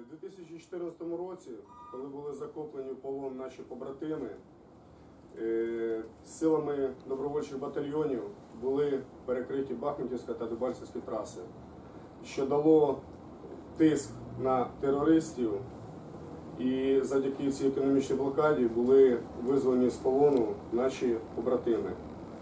У 2014 році, коли були захоплені в полон наші побратими, е, силами добровольчих батальйонів були перекриті Бахмутівська та Дебальцевські траси, що дало тиск на терористів, і завдяки цій економічній блокаді були визволені з полону наші побратими.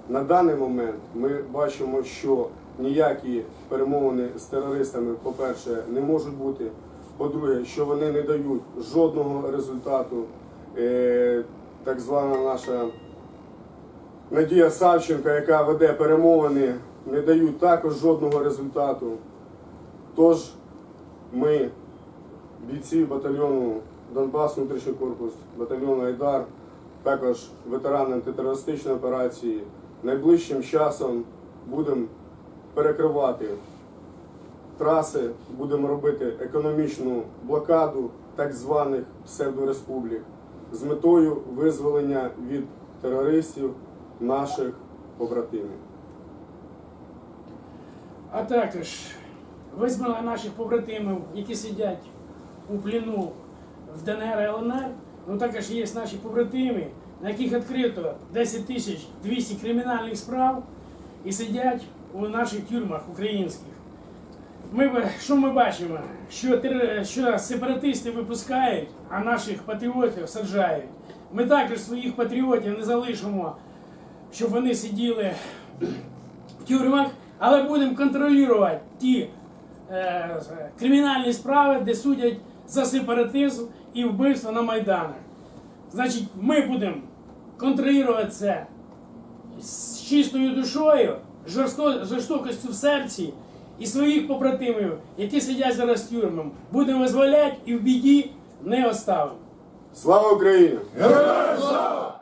На даний момент ми бачимо, що ніякі перемовини з терористами, по-перше, не можуть бути. По-друге, що вони не дають жодного результату. Е, так звана наша Надія Савченка, яка веде перемовини, не дають також жодного результату. Тож ми, бійці батальйону Донбас, внутрішній корпус, батальйону Айдар, також ветерани антитерористичної операції, найближчим часом будемо перекривати траси, будемо робити економічну блокаду так званих псевдореспублік з метою визволення від терористів наших побратимів. А також визвали наших побратимів, які сидять у пліну в ДНР ЛНР. Ну також є наші побратими, на яких відкрито 10 тисяч 200 кримінальних справ і сидять у наших тюрмах українських. Ми, що ми бачимо? Що, що сепаратисти випускають, а наших патріотів саджають. Ми також своїх патріотів не залишимо, щоб вони сиділи в тюрмах, але будемо контролювати ті е, кримінальні справи, де судять за сепаратизм і вбивство на Майданах. Значить, ми будемо контролювати це з чистою душою, жорсто, жорстокістю в серці і своїх побратимів, які сидять зараз тюрмом, будемо визволяти і в біді не оставимо. Слава Україні! Героям слава!